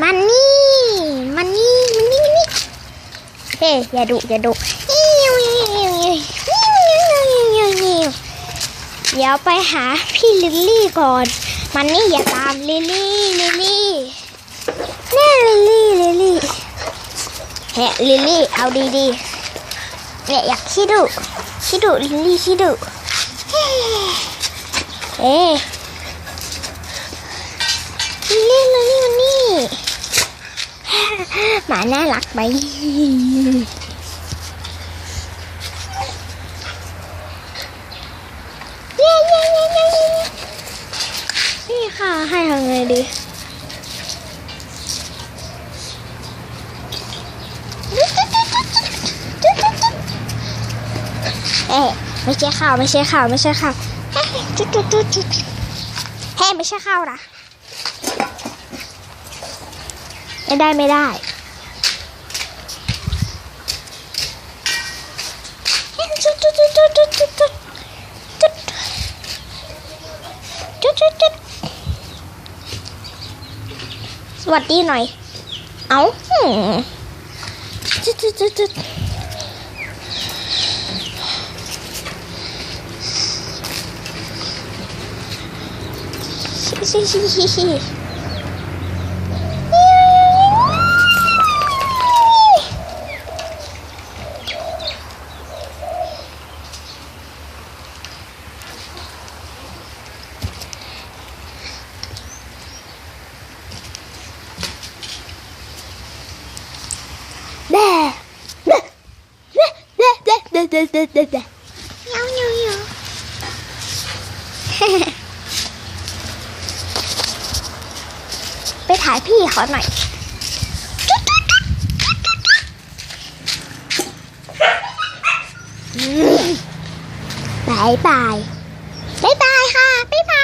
มันนี่ มันนี่ มันนี่ มันนี่เฮ้ยอย่าดุอย่าดุเดี๋ยวไปหาพี่ลิลลี่ก่อน มันนี่อย่าตามลิลลี่ลิลลี่แน่ลิลลี่ลิลลี่เฮ้ลิลลี่เอาดีๆเนี่ยอยากขี้ดุขี้ดุลิลลี่ขี้ดุเฮ้ยลิลลี่ลิลลี่มันนี่ หมาน่ารักไหมเย้เย้เย้เย้นี่ค่ะ ให้ทำไงดีเอ๊ะไม่ใช่ข้าวไม่ใช่ข้าวไม่ใช่ข้าวเฮ้ยจุดจุดจุดจุดเฮ้ไม่ใช่ข้าวนะไม่ได้ไม่ได้ สวัสดีหน่อย เอาหืมจุดจุดจุดจุดฮิฮิฮิฮิฮิแบ่แบ่แบ่แบ่ แบ่แบ่แบ่แบ่แบ่แบ่เมียวเมียวเมียวไปถ่ายพี่เขาหน่อยบายบายบายบายค่ะบายบาย